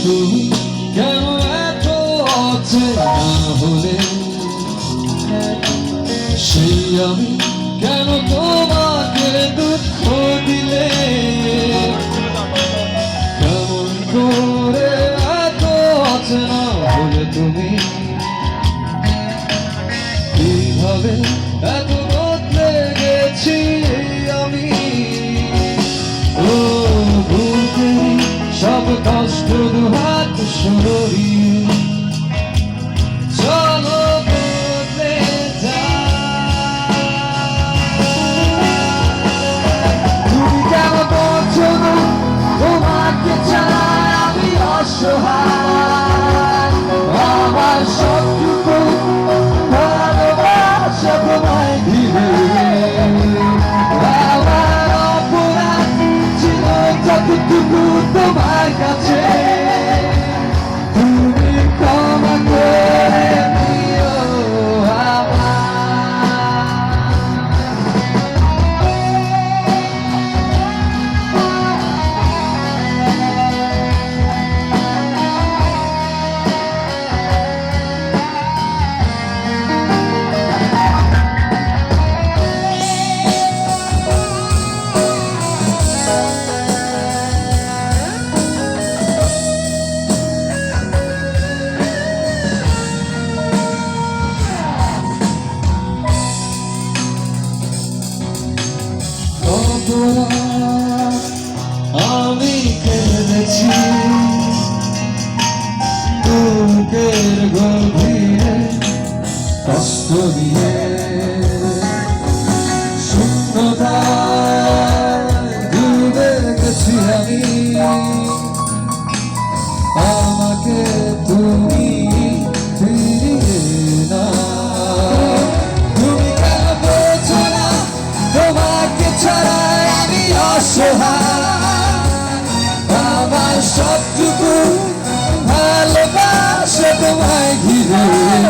কিছু কেন এত অচেনা হলে? সেই আমি কেন তোমাকে দুঃখ দিলে? কেমন করে এত অচেনা হলে তুমি? কীভাবে কষ্ট দুহাত সরিয়ে চলো বদলে। তুমি কেন বলছো না তোমাকে ছাড়া আমি অসহায় আমার সবটুকু ভালোবাসা তোমায় দিলে আমার অপরাধ ছিল যতটুকু তোমার কাছে অপরাধ আমি কেঁদেছি বুকের গভীরে আমার সবটুকু ভালোবাসে তোমায় ঘিরে।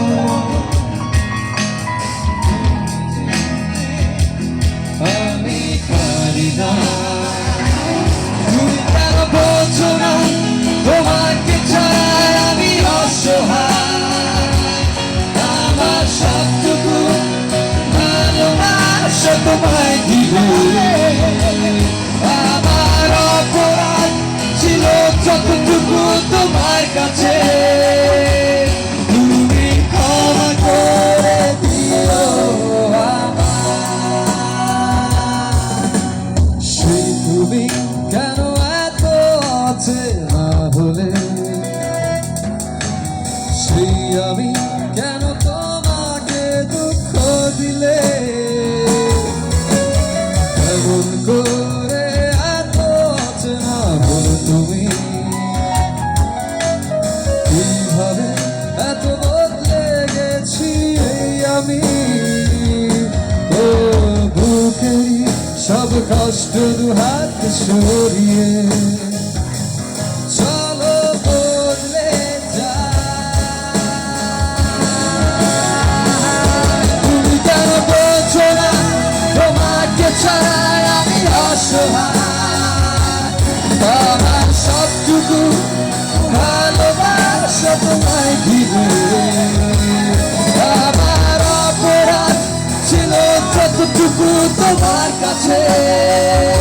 তোমায় আমার অপরাধ ছিল যতটুকু তোমার কাছে। তুমি ক্ষমা আছে? আমি ও বুকেরই সব কষ্ট দুহাত সরিয়ে। তোমার কাছে।